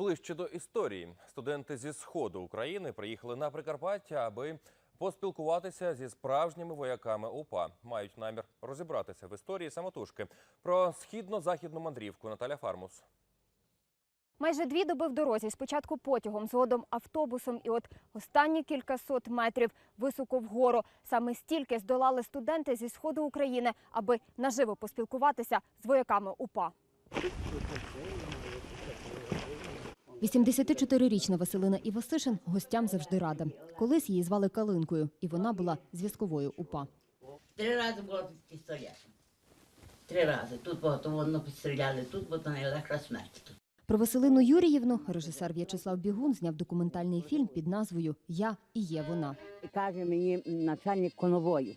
Ближче до історії. Студенти зі сходу України приїхали на Прикарпаття, аби поспілкуватися зі справжніми вояками УПА. Мають намір розібратися в історії самотужки. Про східно-західну мандрівку Наталя Фармус. Майже дві доби в дорозі, спочатку потягом, згодом автобусом, і от останні кількасот метрів високо вгору. Саме стільки здолали студенти зі сходу України, аби наживо поспілкуватися з вояками УПА. 84-річна Василина Івасишин гостям завжди рада. Колись її звали Калинкою, і вона була зв'язковою УПА. Три рази було під пістолетом. Три рази. Тут багато воно підстріляли, тут бо то найлегша смерть. Тут. Про Василину Юріївну режисер В'ячеслав Бігун зняв документальний фільм під назвою Я і є вона. І каже мені начальник конвою.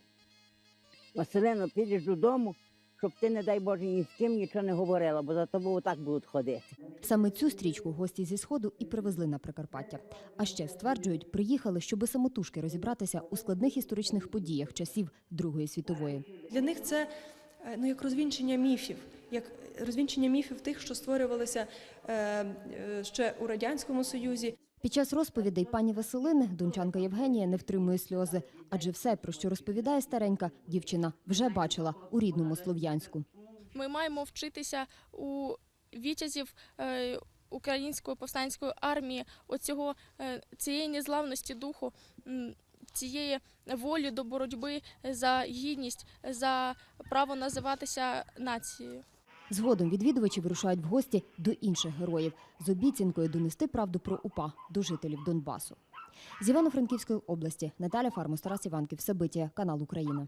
Василино, підеш додому, щоб ти, не дай Боже, ні з ким нічого не говорила, бо за тобою так будуть ходити. Саме цю стрічку гості зі сходу і привезли на Прикарпаття. А ще стверджують, приїхали, щоби самотужки розібратися у складних історичних подіях часів Другої світової. Для них це е, ну, як розвінчення міфів, як розвінчення міфів тих, що створювалися е, е, ще у Радянському Союзі. Під час розповідей пані Василини дончанка Євгенія не втримує сльози, адже все, про що розповідає старенька, дівчина вже бачила у рідному слов'янську. Ми маємо вчитися у вітязів е, української повстанської армії, оцього е, цієї незламності духу, цієї волі до боротьби за гідність, за право називатися нацією. Згодом відвідувачі вирушають в гості до інших героїв з обіцянкою донести правду про УПА до жителів Донбасу. З Івано-Франківської області Наталя Фармус, Тарас Іванків, Сабиття, канал Україна.